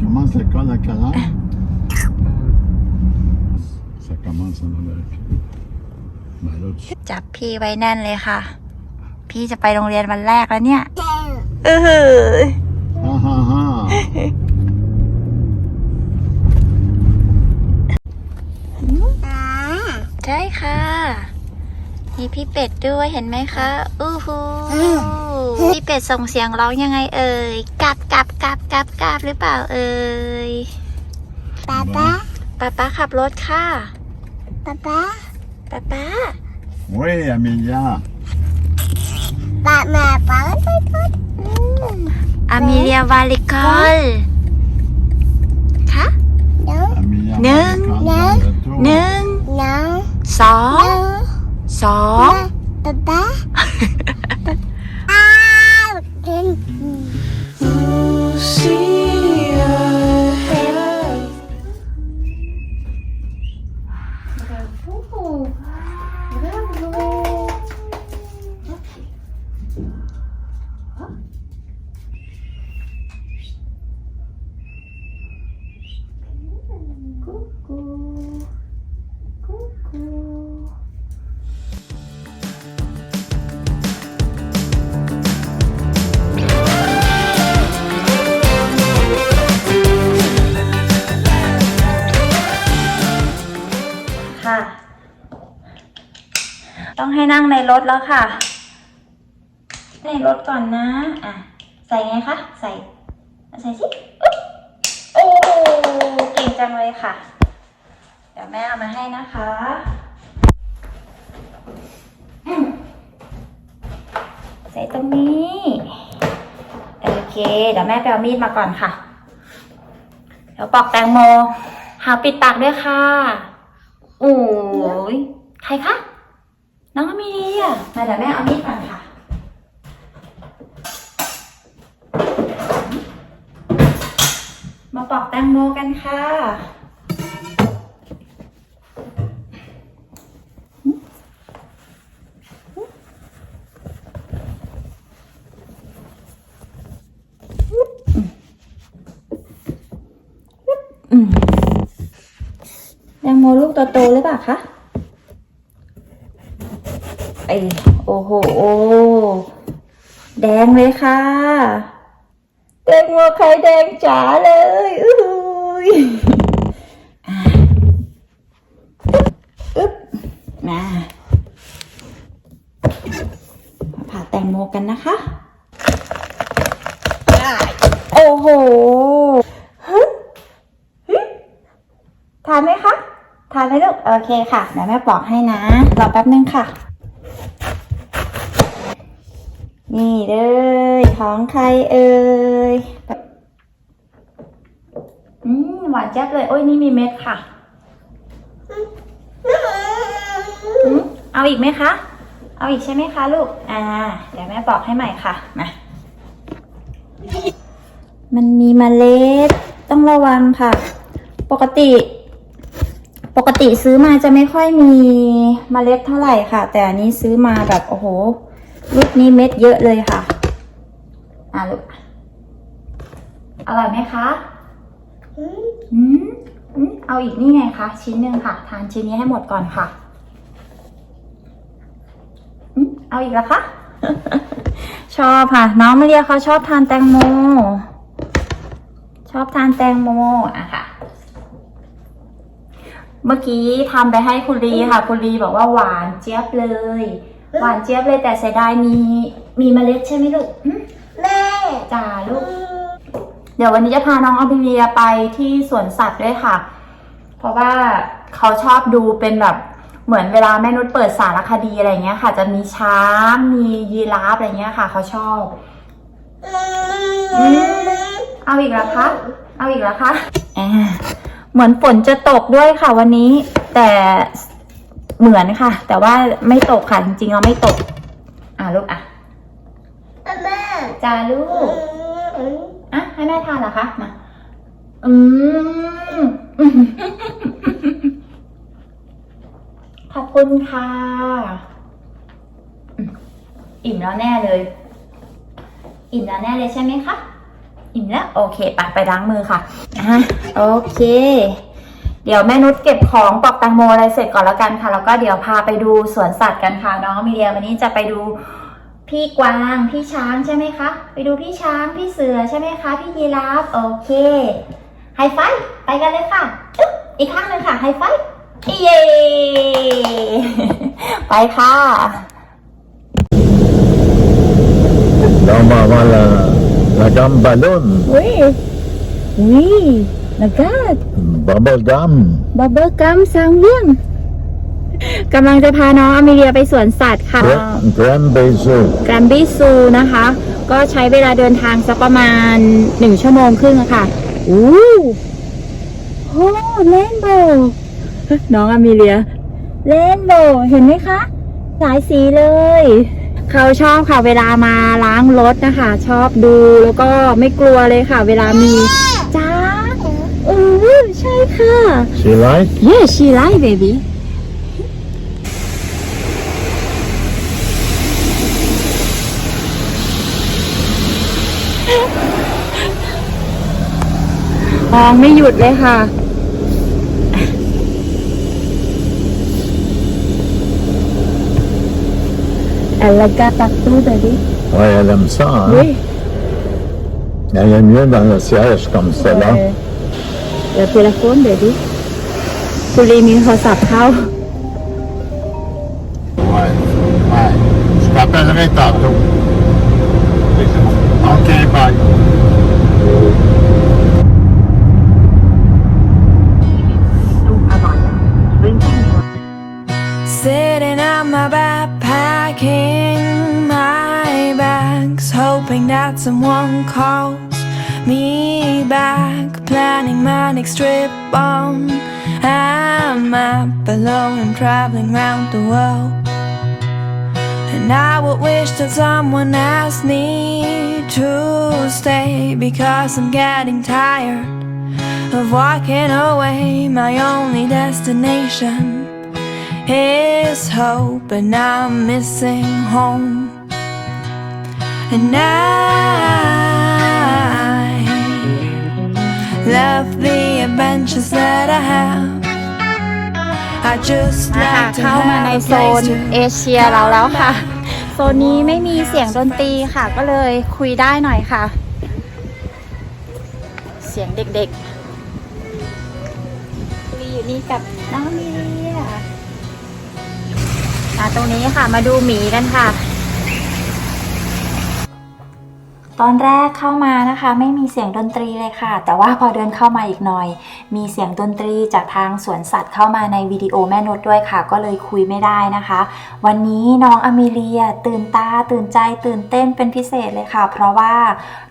commence l'école à quelle heure? Ça commence en Amérique. Ben là, tu จับพี่ไว้แน่นเลยค่ะ พี่จะไปโรงเรียนวันแรกแล้วเนี่ย เออ Ah ah ah! ใช่ค่ะ มีพี่เป็ดด้วยเห็นไหมคะ อู้หูพี่เป็ดส่งเสียงร้องยังไงเอ่ยกับกับกับกับกับหรือเปล่าเอ่ยป๊าป๊าป๊าป๊าขับรถค่ะป๊าป๊าป๊าป๊า Oui, Amelia. ป๊าแม่ป๊าไปก่อนอามิเลียวาลิคอล ต้องให้นั่งในรถแล้วค่ะ ในรถก่อนนะ อะ ใส่ไงคะ ใส่ ใส่สิอุ๊บโอ้เก่งจังเลยค่ะ เดี๋ยวแม่เอามาให้นะคะใส่ตรงนี้ โอเค เดี๋ยวแม่ไปเอามีดมาก่อนค่ะ เดี๋ยวปอกแตงโม หาปิดปากด้วยค่ะ โอ้ยใครคะ น้องมีเลียมาเดี๋ยวแม่เอามีดก่อนค่ะ มาปอกแตงโมกันค่ะ แตงโมลูกโตๆหรือเปล่าคะไอโอ้โห แดงเลยค่ะ แตงโมไข่แดงจ๋าเลยอุ้ยอึ๊บมาผ่าแตงโมกันนะคะโอ้โหทานไหมคะทานเลยลูกโอเคค่ะเดี๋ยวแม่ปอกให้นะรอแป๊บนึงค่ะ นี่เลยของใครเอ่ย หวานแจ๊บเลย โอ้ยนี่มีเม็ดค่ะอืมเอาอีกไหมคะ เอาอีกใช่ไหมคะลูก อ่า เดี๋ยวแม่ปอกให้ใหม่ค่ะ มา มันมีเมล็ด ต้องระวังค่ะ ปกติ ปกติซื้อมาจะไม่ค่อยมีเมล็ดเท่าไหร่ค่ะ แต่อันนี้ซื้อมาแบบโอ้โห ลูกนี้เม็ดเยอะเลยค่ะ อะลูก อร่อยไหมคะ อืมอืมอืมเอาอีกนี่ไงคะ ชิ้นหนึ่งค่ะ ทานชิ้นนี้ให้หมดก่อนค่ะอืมเอาอีกแล้วคะ ชอบค่ะ น้องมาเรียเขาชอบทานแตงโม ชอบทานแตงโมอะค่ะ เมื่อกี้ทำไปให้คุณลีค่ะ คุณลีบอกว่าหวานเจี๊ยบเลย หวานเจี๊ยบเลยแต่เสียดายมีมีเมล็ดใช่ไหมลูกอืมแม่จ้าลูกอืม เดี๋ยววันนี้จะพาน้องออบิเลียไปที่สวนสัตว์ด้วยค่ะ เพราะว่าเขาชอบดูเป็นแบบเหมือนเวลาแม่นุชเปิดสารคดีอะไรเงี้ยค่ะ จะมีช้างมียีราฟอะไรเงี้ยค่ะ เขาชอบอืมเอาอีกแล้วคะเอาอีกแล้วคะอ่าเหมือนฝนจะตกด้วยค่ะ วันนี้ แต่เหมือนค่ะ แต่ว่าไม่ตกค่ะจริงๆเราไม่ตก อะลูกอะแม่จ้าลูอืกม อืมอะให้แม่ทานเหรอคะมาอืมขอบคุณค่ะอืมอิ่มแล้วแน่เลย อิ่มแล้วแน่เลยใช่ไหมคะอิ่มอิ่มแล้วโอเคไปไปล้างมือค่ะอะโอเค เดี๋ยวแม่นุชเก็บของปอกแตังโมอะไรเสร็จก่อนแล้วกันค่ะ แล้วก็เดี๋ยวพาไปดูสวนสัตว์กันค่ะ น้องมีเดียวันนี้จะไปดู พี่กวางพี่ช้างใช่ไหมคะ ไปดูพี่ช้างพี่เสือใช่ไหมคะ พี่ยีราฟโอเคไฮไฟว์ไปกันเลยค่ะอึ๊บอีกข้างหนึ่งค่ะไฮไฟว์เย้ไปค่ะ Là, on va avoir la, la gamme ballon, วิวินากาด bubble gum. บับเบิลกัมซังเวียง กำลังจะพาน้องอเมเลียไปสวนสัตว์ค่ะ Grand, Grand Basil. แกรมบี้ซูนะคะ ก็ใช้เวลาเดินทางสักประมาณหนึ่งชั่วโมงครึ่งอะค่ะอู้โอ้เลนโบว์น้องอเมเลีย เลนโบว์เห็นไหมคะ หลายสีเลย เขาชอบค่ะ เวลามาล้างรถนะคะ ชอบดูแล้วก็ไม่กลัวเลยค่ะ เวลามีจ้าเออใช่ค่ะ She like? Yes, she like baby. มองไม่หยุดเลยค่ะ Elle regarde partout, baby. Ouais, elle aime ça, hein? Oui. Elle est mieux dans le siège comme ça, là. Ouais. Le téléphone, baby. คุณลีมีโทรศัพท์เข้า Ouais. Ouais. Je t'appellerai tantôt. OK, bye. That someone calls me back. Planning my next trip on a map, alone and traveling round the world. And I would wish that someone asked me to stay because I'm getting tired of walking away. My only destination is hope, and I'm missing home. And I love the adventures that I have. I just อ่า like to เข้ามาใน have a โซน place เอ to เชียเราแล้วค่ะ โซนนี้ไม่มีเสียงดนตรีค่ะ ก็เลยคุยได้หน่อยค่ะ เสียงเด็กๆมีอยู่นี่กับน้องมีเลียมาตรงนี้ค่ะ มาดูหมีกันค่ะ ตอนแรกเข้ามานะคะ ไม่มีเสียงดนตรีเลยค่ะ แต่ว่าพอเดินเข้ามาอีกหน่อย มีเสียงดนตรีจากทางสวนสัตว์เข้ามาในวิดีโอแม่นุชด้วยค่ะ ก็เลยคุยไม่ได้นะคะ วันนี้น้องอเมเลียตื่นตาตื่นใจตื่นเต้นเป็นพิเศษเลยค่ะ เพราะว่า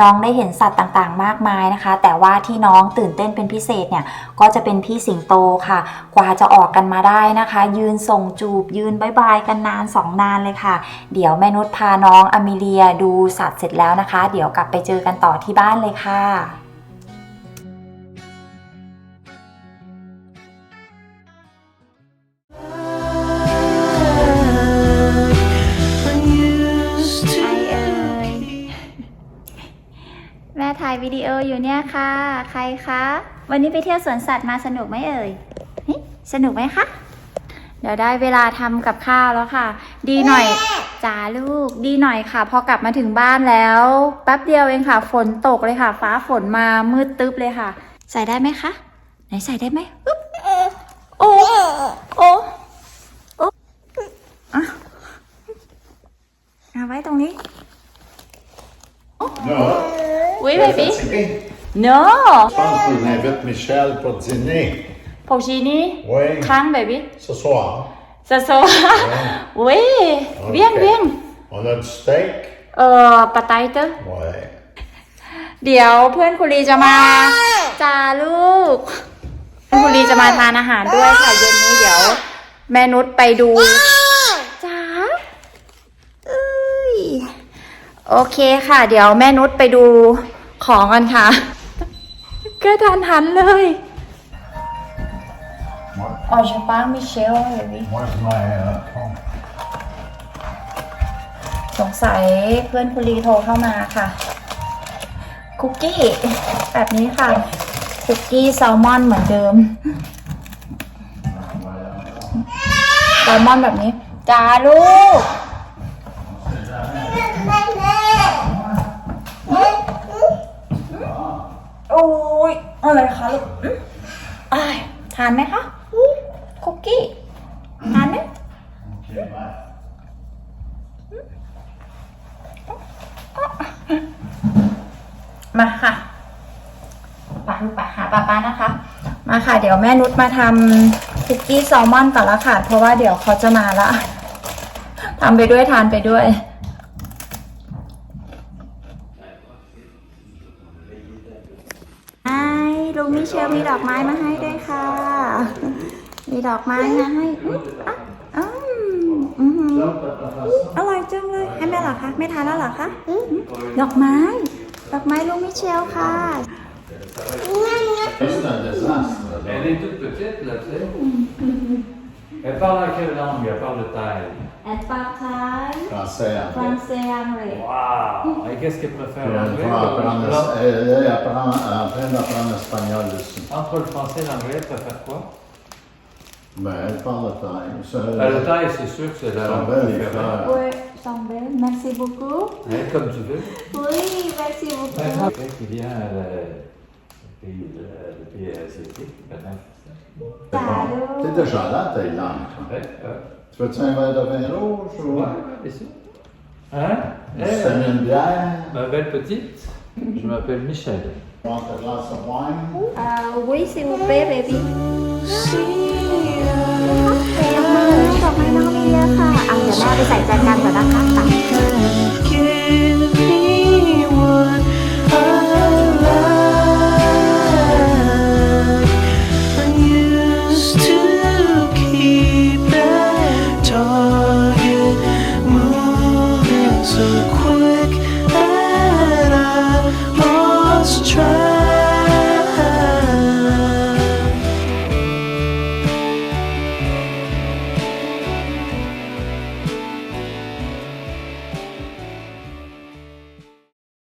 น้องได้เห็นสัตว์ต่างๆ มากมายนะคะ แต่ว่าที่น้องตื่นเต้นเป็นพิเศษเนี่ยก็จะเป็นพี่สิงโตค่ะ กว่าจะออกกันมาได้นะคะ ยืนส่งจูบยืนบายบายกันนานสองนานเลยค่ะ เดี๋ยวแม่นุชพาน้องอเมเลียดูสัตว์เสร็จแล้วนะคะเดี๋ยวกลับไปเจอกันต่อที่บ้านเลยค่ะแม่ถ่ายวิดีโออยู่เนี่ยค่ะ ใครคะ วันนี้ไปเที่ยวสวนสัตว์มาสนุกไหมเอ่ยเฮ้ยสนุกไหมคะ เดี๋ยวได้เวลาทำกับข้าวแล้วค่ะ ดีหน่อย จ้าลูก ดีหน่อยค่ะ พอกลับมาถึงบ้านแล้ว แป๊บเดียวเองค่ะ ฝนตกเลยค่ะ ฟ้าฝนมามืดตึ๊บเลยค่ะ ใส่ได้ไหมคะ ไหนใส่ได้ไหมอึ๊บโอ้โอ้โอ้อะเอาไว้ตรงนี้ Non. Oui, baby. fatigué. No Je pense que j'invite Michel pour dîner. ผงชีนี่ Oui. ค้างเบบี้ Ce soir. โซโซเว้ยเบี้ยง Ok. เบี้ยง On a du steak. เอ่อปาไตเตอร์ Ouais. เดี๋ยวเพื่อนคุณลีจะมาจ้าลูก เพื่อนคุณลีจะมาทานอาหารด้วยค่ะเย็นนี้เดี๋ยว แม่นุชไปดูจ้าเอ้ยโอเคค่ะ เดี๋ยวแม่นุชไปดูของกันค่ะก็ทันหันเลย Moi, อ๋อ je parle Michel baby moi je mets un pont. สงสัยเพื่อนคุณลีโทรเข้ามาค่ะคคุกกี้ แบบนี้ค่ะ คุกกี้แซลมอนเหมือนเดิมแซลมอนแบบนี้จ้าลูกโอ้ยอะไรคะลูกอืมอ้ายทานไหมคะคุ กกี้ทานไหมมาค่ะปาลูกปาหาป้าป้านะคะ มาค่ะ เดี๋ยวแม่นุชมาทำคุกกี้แซลมอนก่อนละค่ะ เพราะว่าเดี๋ยวเขาจะมาละทำไปด้วยทานไปด้วยไอ้ลุงมิเชลมีดอกไม้มาให้ด้วยค่ะ มีดอกไม้มาให้อุ๊ยอะอืมอือหืออร่อยจังเลย ให้แม่เหรอคะ ไม่ทานแล้วเหรอคะอืมดอกไม้ ดอกไม้ลุงมิเชลค่ะ C'est un désastre. Elle est toute petite, là, tu sais. Elle parle en quelle langue Elle parle de taille. แอดปาไทย Français. ฟรังเศสอังกฤษ Waouh Et qu'est-ce qu'elle préfère Elle l'anglais va ou apprendre, l'autre elle, elle apprend, elle est en train d'apprendre l'espagnol aussi. Entre le français et l'anglais, tu préfères quoi Ben, elle parle de taille. Ça, Ah, Le taille, c'est sûr que c'est la langue préférée. Oui, semble. Merci beaucoup. Hein, comme tu veux. Oui, merci beaucoup. Quelqu'un qui vient le pays, le- pays asiatique, maintenant. T'es déjà là, Thaïlande. toi. Ouais, ouais. Tu veux-tu un verre de vin rouge ou? Ouais, bien sûr. Hein? Tu Eh, une bière? Ma belle petite, je m'appelle Michel. Tu a glass of wine? Uh, oui, s'il vous plaît, baby. See you. ดอกไม้น้องมีเยอะค่ะอะเดี๋ยวแม่ไปใส่แจกันก่อนนะคะไป